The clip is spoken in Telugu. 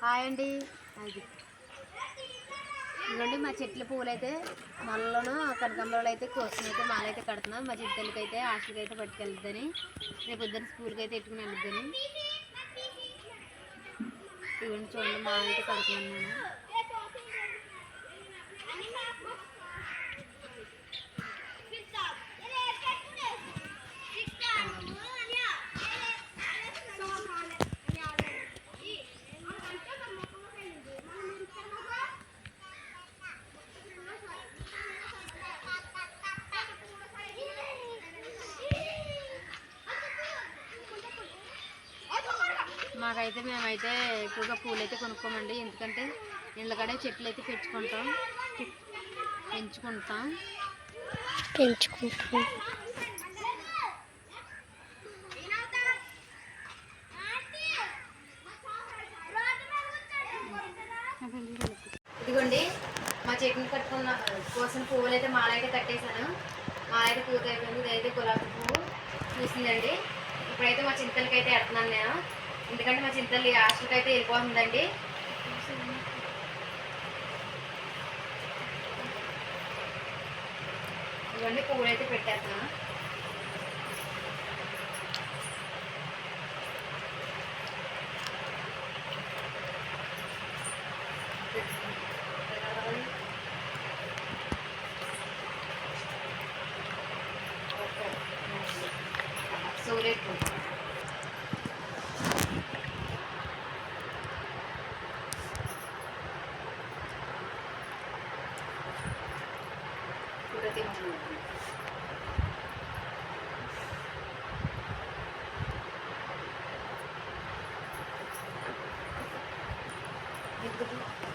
హాయ్ అండి. అది. ఇవ్వండి మా చెట్ల పువ్వులు అయితే మొలలోను కనకంబరాలు అయితే కోసం అయితే మాలైతే అయితే కడుతున్నాం. మా చెట్టులకి అయితే హాస్టల్కి అయితే పట్టుకెళ్తుందని రేపు ఇద్దరు స్కూల్కి అయితే ఎట్టుకుని వెళ్తుందని ఇవన్నీ చూడండి మాల అయితే కడుతున్నాను నేను. మాకైతే మేమైతే ఎక్కువగా పూలు అయితే కొనుక్కోమండి. ఎందుకంటే ఇండ్లకాడే చెట్లు అయితే పెంచుకుంటాం. పెంచుకుంటాం. పెంచుకుంటాం. ఇదిగోండి మా చెట్టుని కట్టుకున్న కోసం పువ్వులు అయితే మాల అయితే కట్టేశాను. మాల అయితే పూత అయిపోయింది. ఇదైతే గులాబీ పువ్వు. చూసిందండి. ఇప్పుడైతే మా చింతలకి అయితే ఎడుతున్నాను నేను. ఎందుకంటే మా చింతల్లి హాస్టల్కి అయితే వెళ్ళిపోతుందండి. ఇవన్నీ పువ్వులు అయితే పెట్టేస్తున్నాను సూర్యపు ಪ್ರತಿನಿಧಿ Thank you.